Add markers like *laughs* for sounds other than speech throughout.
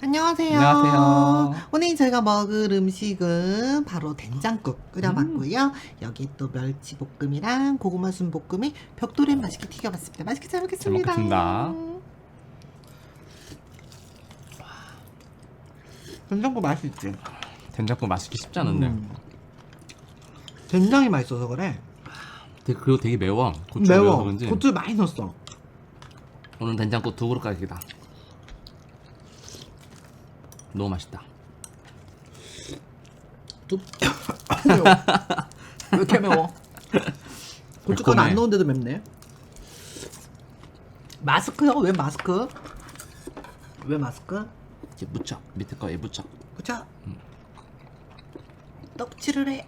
안녕하세요. 안녕하세요. 오늘 저희가 먹을 음식은 바로 된장국 끓여봤고요. 음. 여기 또 멸치 볶음이랑 고구마 순 볶음이 벽돌에 맛있게 튀겨봤습니다. 맛있게 잘 먹겠습니다. 잘 먹겠습니다. 된장국 맛있지? 된장국 맛있기 쉽지 않은데. 음. 된장이 맛있어서 그래. 되게, 그리고 되게 매워. 고추 매워. 매워서 그런지. 고추 많이 넣었어. 오늘 된장국 두 그릇까지 다. 너무 맛있다. 또 매워. 왜 이렇게 매워? 고춧가루 매콤해. 안 넣은데도 맵네. 마스크요? 왜 마스크? 왜 마스크? 이제 무쳐. 밑에 거에 무쳐. 보자. 떡칠을 해.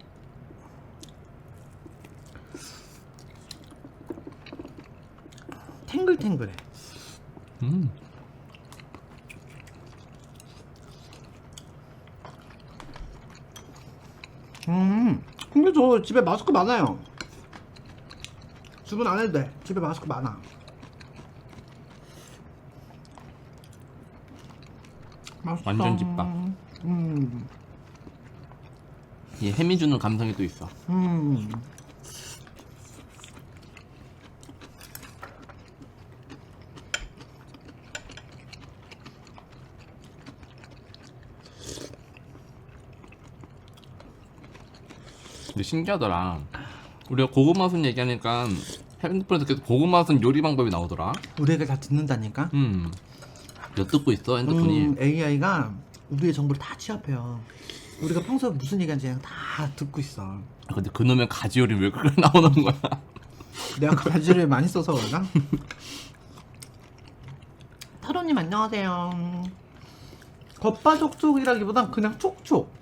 탱글탱글해. 저 집에 마스크 많아요. 주문 안 해도 돼. 집에 마스크 많아. 맛있다. 완전 집밥. 음. 이 햄이 주는 감성이 또 있어. 음. 근데 신기하더라. 우리가 고구마 순 얘기하니까 핸드폰에서 계속 고구마 순 요리 방법이 나오더라. 우리 애가 다 듣는다니까. 음. 엿듣고 있어 핸드폰이. 음, AI가 우리의 정보를 다 취합해요. 우리가 평소에 무슨 얘기하는지 그냥 다 듣고 있어. 근데 그놈의 가지 요리 왜 그걸 *laughs* 나오는 거야? 내가 가지를 많이 써서 그런가? 타로님 안녕하세요. 겉바족촉이라기보단 그냥 촉촉.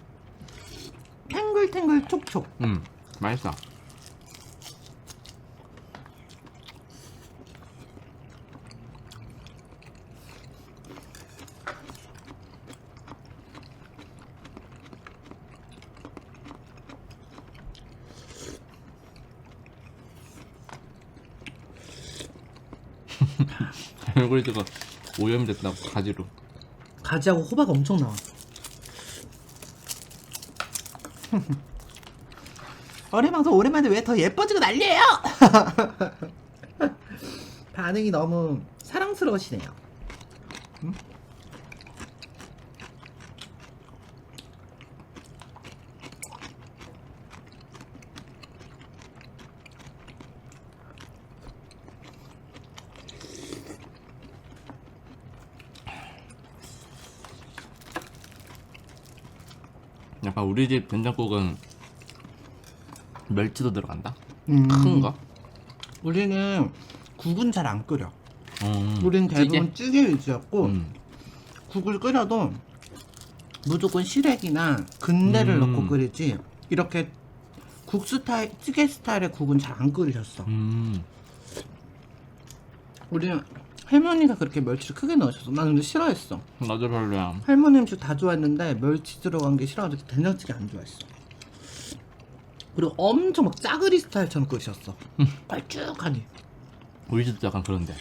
탱글탱글 촉촉. 음. 맛있어. *laughs* 얼굴이가 오염됐다고 가지로. 가지하고 호박 엄청 나와. *laughs* 어린 방송 오랜만에 왜 더 예뻐지고 난리예요? *laughs* 반응이 너무 사랑스러우시네요. 음? 약간 우리 집 된장국은 멸치도 들어간다. 음. 큰 거. 우리는 국은 잘 안 끓여. 음, 우린 대부분 찌개? 위주였고 음. 국을 끓여도 무조건 시래기나 근대를 음. 넣고 끓이지 이렇게 국 스타일 찌개 스타일의 국은 잘 안 끓이셨어. 음. 우리는 할머니가 그렇게 멸치를 크게 넣으셨어. 나는 근데 싫어했어. 나도 별로야. 할머니 음식 다 좋아했는데 멸치 들어간 게 싫어가지고 된장찌개 안 좋아했어. 그리고 엄청 막 짜그리 스타일처럼 끓이셨어. 걸쭉하니. 우리 집도 약간 그런데.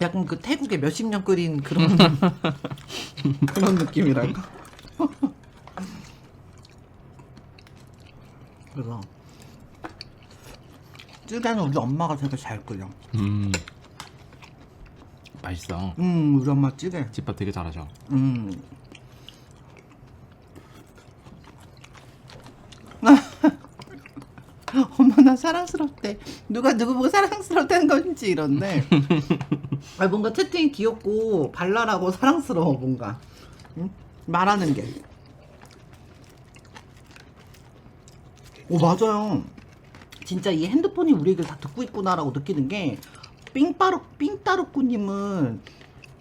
약간 그 태국에 몇십 년 끓인 그런 *laughs* 그런 느낌이랄까. 그래서 찌개는 우리 엄마가 되게 잘 끓여. 음. 맛있어. 음, 우리 엄마 찌개. 집밥 되게 잘하죠. 음. *laughs* 엄마 나 사랑스럽대. 누가 누구 보고 사랑스럽다는 건지 이런데. 아 뭔가 채팅이 귀엽고 발랄하고 사랑스러워 뭔가. 응? 말하는 게. 오 맞아요. 진짜 이 핸드폰이 우리 얘기를 다 듣고 있구나라고 느끼는 게 삥빠루 삥따루꾸님은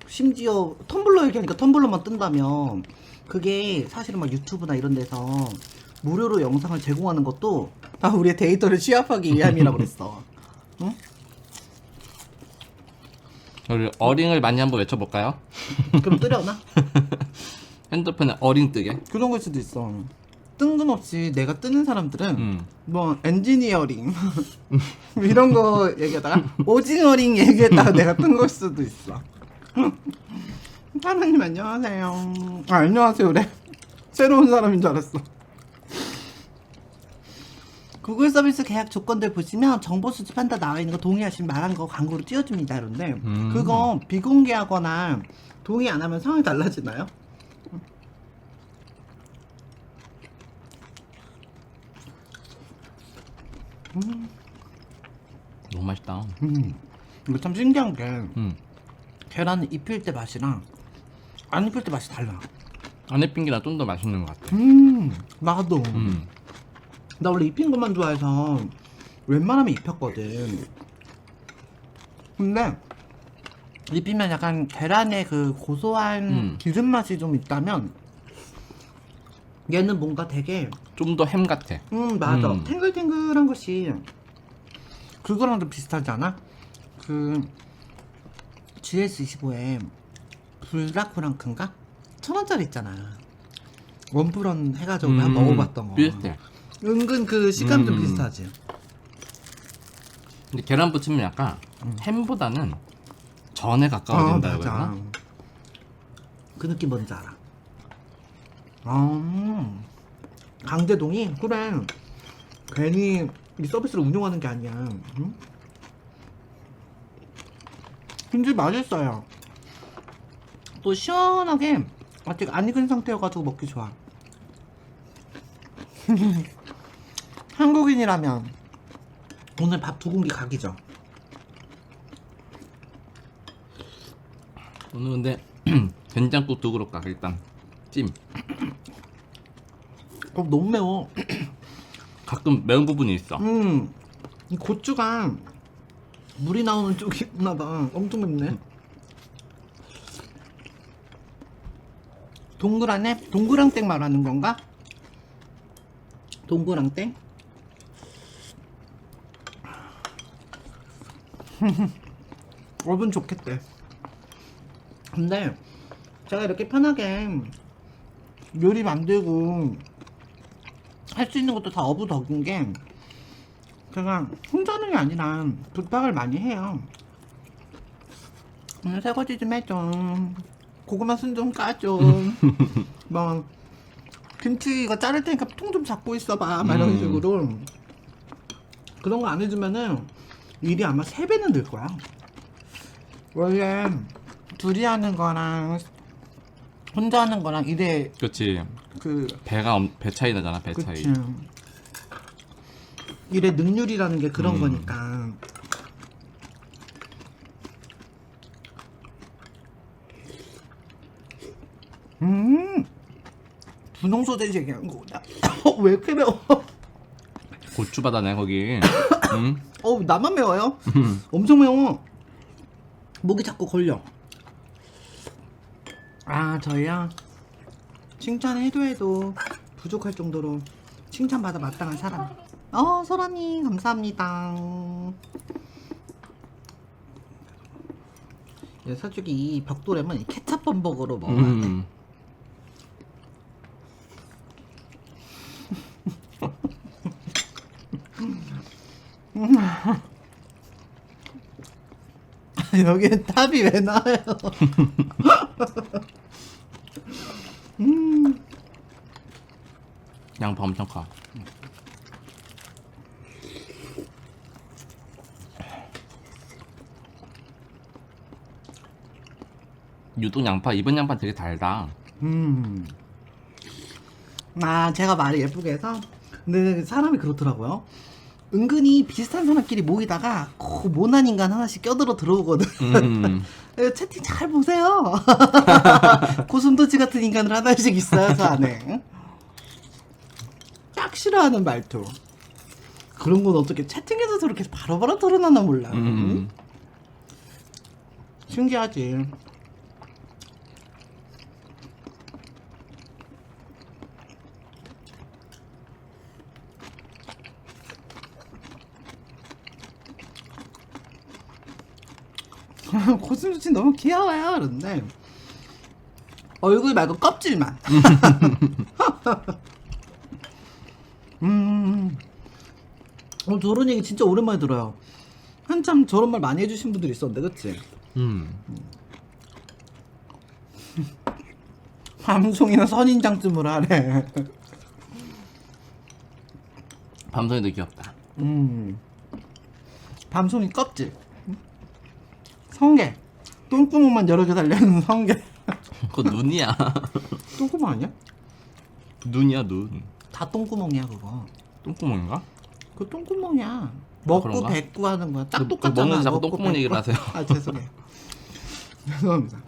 심지어 텀블러 얘기하니까 텀블러만 뜬다면 그게 사실은 막 유튜브나 이런 데서 무료로 영상을 제공하는 것도 다 우리의 데이터를 취합하기 위함이라고 그랬어. *laughs* 응? 우리 어링을 많이 한번 외쳐볼까요? 그럼 뜨려나? *laughs* 핸드폰에 어링 뜨게. 그런 걸 수도 있어. 뜬금없이 내가 뜨는 사람들은 음. 뭐 엔지니어링 *laughs* 이런 거 얘기하다가 오징어링 얘기했다가 내가 뜬 걸 수도 있어. *laughs* 사장님 안녕하세요. 아 안녕하세요 그래. 새로운 사람인 줄 알았어. 구글 서비스 계약 조건들 보시면 정보 수집한다 나와 있는 거 동의하시면 말한 거 광고로 띄워줍니다. 그런데 음. 그거 비공개하거나 동의 안 하면 상황이 달라지나요? 너무 맛있다. 음. 이거 참 신기한 게 음. 계란을 입힐 때 맛이랑 안 입힐 때 맛이 달라. 안에 빙기랑 좀더 맛있는 것 같아. 음, 나도. 음. 나 원래 입힌 것만 좋아해서 웬만하면 입혔거든. 근데 입히면 약간 계란의 그 고소한 음. 기름 맛이 좀 있다면 얘는 뭔가 되게 좀 더 햄 같아. 음 맞아 음. 탱글탱글한 것이 그거랑 좀 비슷하지 않아? 그 GS25에 블라크랑크인가? 천 원짜리 있잖아 원프런 해가지고 한 번 먹어봤던 거 음, 비슷해. 은근 그 식감 좀 음. 비슷하지 근데 계란 부침은 약간 햄보다는 전에 어 가까워진다 맞아 그러나? 그 느낌 뭔지 알아 음, 강제동이 그래. 괜히 이 서비스를 운영하는 게 아니야. 응? 근데 맛있어요. 또 시원하게 아직 안 익은 상태여가지고 먹기 좋아. *laughs* 한국인이라면 오늘 밥 두 공기 각이죠. 오늘 근데 *clears throat* 된장국도 그럴까 일단. 찜. 어, 너무 매워 *clears throat* 가끔 매운 부분이 있어. 음, 이 고추가 물이 나오는 쪽이 있나 봐. 엄청 맵네. 동그라네? 동그랑땡 말하는 건가? 동그랑땡? *laughs* 얼분 좋겠대. 근데 제가 이렇게 편하게 요리 만들고 할 수 있는 것도 다 어부덕인 게 제가 혼자 하는 게 아니라 부탁을 많이 해요. 오늘 설거지 좀 해줘. 고구마 순 좀 까줘. *laughs* 뭐 김치 이거 자를 테니까 통 좀 잡고 있어봐. 막 이런 음. 식으로 그런 거 안 해주면은 일이 아마 세 배는 늘 거야. 원래 둘이 하는 거랑 혼자 하는 거랑 일의 그렇지. 그 배가 엄- 배 차이 나잖아 배 차이. 그치. 일의 능률이라는 게 그런 음. 거니까. 음, 분홍 소세지 얘기한 거구나. *laughs* 왜 이렇게 매워? 고추 바다네 거기. 응? *coughs* 어, 나만 매워요? 엄청 매워. 목이 자꾸 걸려. 아, 저희야. 칭찬해도 해도 부족할 정도로 칭찬받아 마땅한 사람. 어, 소라님, 감사합니다. 이 사주기 이 벽돌에만 이 케찹 범벅으로 먹어야 돼. 음. *laughs* 여기에 탑이 왜 나와요? *laughs* 양파 엄청 커. 유독 양파 이번 양파 되게 달다. 음. 아, 제가 말을 예쁘게 해서. 근데 사람이 그렇더라고요. 은근히 비슷한 사람끼리 모이다가 그 모난 인간 하나씩 껴들어 들어오거든. 음. 에, *laughs* 채팅 잘 보세요. *laughs* 고슴도치 같은 인간을 하나씩 있어요, 저 안에. 싫어하는 말투. 그런 건 어떻게 채팅에서 저렇게 바로바로 털어나나 몰라. 응? 음. 신기하지. *laughs* 고슴도치 너무 귀여워요. 그런데 얼굴 말고 껍질만. *laughs* *laughs* 음. 어, 저런 얘기 진짜 오랜만에 들어요. 한참 저런 말 많이 해주신 분들이 있었는데, 그치? 음. *laughs* 밤송이는 선인장쯤을 하래. 밤송이도 귀엽다. 음. 밤송이 껍질. 성게. 똥구멍만 여러 개 달려있는 성게. 그거 눈이야. 똥구멍 아니야? 눈이야 눈. 다 똥구멍이야 그거. 똥구멍인가? 그 똥구멍이야. 먹고 그런가? 뱉고 하는 거야. 딱 그- 그 똑같잖아. 먹는 자꾸 먹고 똥구멍 얘기를 뱉고. 하세요. 아 죄송해요. *laughs* 죄송합니다.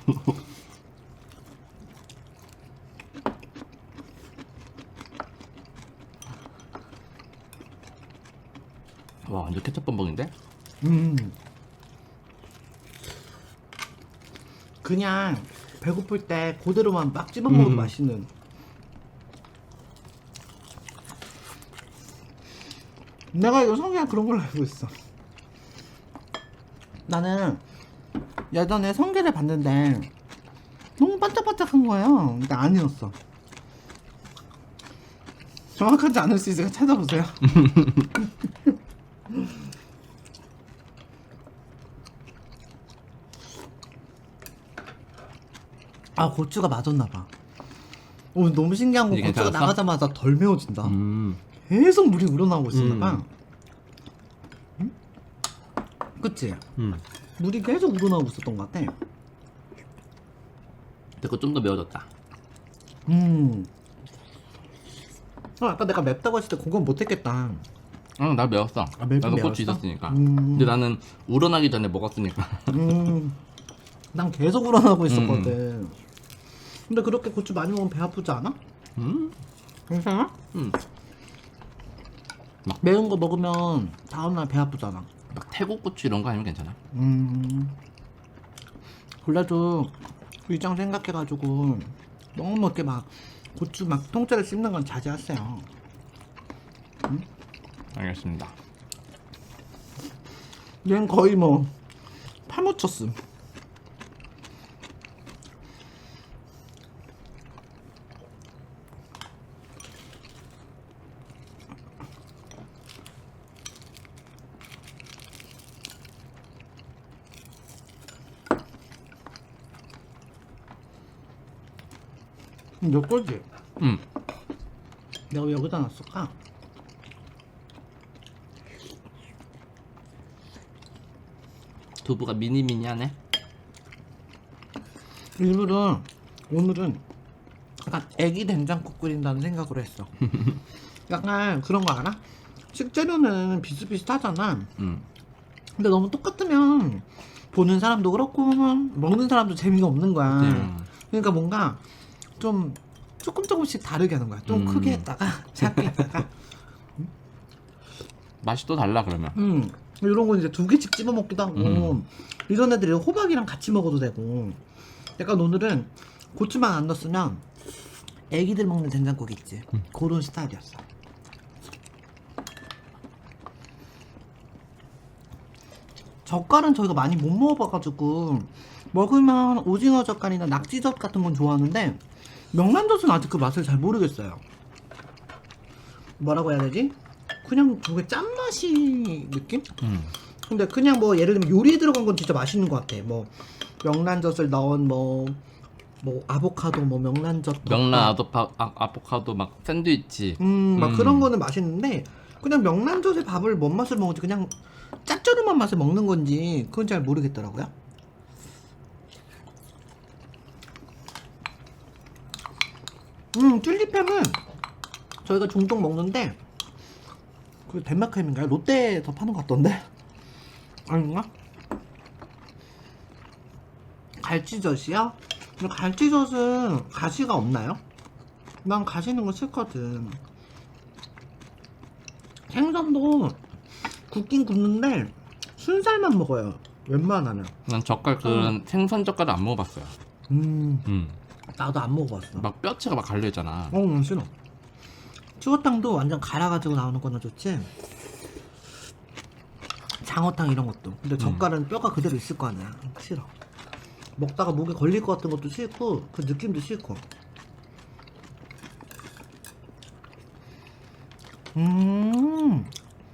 와 완전 케첩 범벅인데? 음. 그냥 배고플 때 그대로만 막 찝어 먹어도 음. 맛있는. 내가 이거 성게가 그런 걸로 알고 있어. 나는 예전에 성게를 봤는데 너무 반짝반짝한 거예요. 근데 아니었어. 정확하지 않을 수 있으니까 찾아보세요. *laughs* 아 고추가 맞았나 봐. 오 너무 신기한 건 이게 고추가 괜찮았어? 나가자마자 덜 매워진다. 음. 계속 물이 우러나오고 있었나 봐. 음. 응? 그치? 음. 물이 계속 우러나오고 있었던 것 같아. 그거 좀 더 매워졌다. 음. 어, 아까 내가 맵다고 했을 때 그건 못했겠다. 응, 나 매웠어. 아, 맵긴 나도 매웠어? 고추 있었으니까. 음. 근데 나는 우러나기 전에 먹었으니까. 음. 난 계속 우러나오고 있었거든. 근데 그렇게 고추 많이 먹으면 배 아프지 않아? 음. 괜찮아? 음. 매운 거 먹으면 다음날 배 아프잖아. 막 태국 고추 이런 거 아니면 괜찮아. 음. 그래도 위장 생각해가지고 너무 이렇게 막 고추 막 통째로 씹는 건 자제하세요. 알겠습니다. 얘는 거의 뭐 파묻혔음. 몇 거지? 음. 내가 왜 여기다 놨을까? 두부가 미니미니하네. 일부러 오늘은 약간 애기 된장국 끓인다는 생각으로 했어. *laughs* 약간 그런 거 알아? 식재료는 비슷비슷하잖아. 음. 근데 너무 똑같으면 보는 사람도 그렇고 먹는 사람도 재미가 없는 거야. 음. 그러니까 뭔가 좀 조금 조금씩 다르게 하는 거야. 좀 음. 크게 했다가 *laughs* 작게 했다가. 맛이 또 달라 그러면. 음. 이런 거 이제 두 개씩 집어 먹기도 하고 음. 이런 애들이 호박이랑 같이 먹어도 되고 약간 오늘은 고추만 안 넣었으면 애기들 먹는 된장국 있지 음. 그런 스타일이었어 젓갈은 저희가 많이 못 먹어봐가지고 먹으면 오징어 젓갈이나 낙지젓 같은 건 좋아하는데 명란젓은 아직 그 맛을 잘 모르겠어요 뭐라고 해야 되지? 그냥 되게 짠맛이 느낌? 음. 근데 그냥 뭐 예를 들면 요리에 들어간 건 진짜 맛있는 것 같아. 뭐 명란젓을 넣은 뭐, 뭐 아보카도, 뭐 명란젓, 명란. 아도파, 아, 아보카도 막 샌드위치. 음, 막 음. 그런 거는 맛있는데 그냥 명란젓에 밥을 뭔 맛을 먹는지 그냥 짭조름한 맛을 먹는 건지 그건 잘 모르겠더라고요. 음, 튤립햄은 저희가 종종 먹는데 그 덴마크 햄인가요? 롯데에서 파는 것 같던데? 아닌가? 갈치젓이요? 근데 갈치젓은 가시가 없나요? 난 가시 있는 거 싫거든. 생선도 굽긴 굽는데 순살만 먹어요. 웬만하면. 난 젓갈 그런 생선 젓갈을 안 먹어봤어요. 음, 음. 나도 안 먹어봤어. 막 뼈채가 막 갈려 있잖아. 어, 난 싫어. 추어탕도 완전 갈아가지고 나오는 거나 좋지. 장어탕 이런 것도. 근데 젓갈은 뼈가 그대로 있을 거 아니야. 싫어. 먹다가 목에 걸릴 것 같은 것도 싫고 그 느낌도 싫고. 음,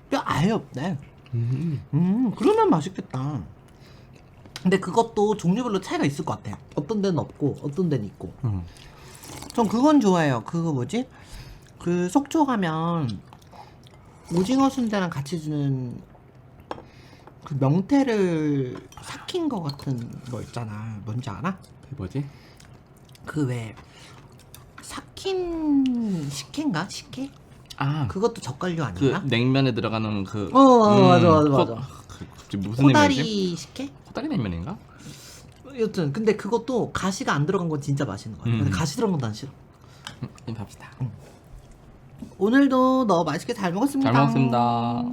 뼈 아예 없네. 음. 음, 그러면 맛있겠다. 근데 그것도 종류별로 차이가 있을 것 같아. 어떤 데는 없고, 어떤 데는 있고. 음. 전 그건 좋아해요. 그거 뭐지? 그 속초 가면 오징어 순대랑 같이 주는 그 명태를 삭힌 거 같은 거 있잖아. 뭔지 알아? 그게 뭐지? 그 왜 삭힌 식혜인가? 식혜? 아, 그것도 젓갈류 그 아닌가? 냉면에 들어가는 그. 어, 어, 맞아, 맞아, 코- 맞아. 그, 갑자기 무슨 냉면이지? 코다리 식혜? 코다리 냉면인가? 여튼 근데 그것도 가시가 안 들어간 건 진짜 맛있는 거야. 근데 음. 가시 들어간 건 난 싫어. 음, 봅시다. 오늘도 너 맛있게 잘 먹었습니다. 잘 먹었습니다.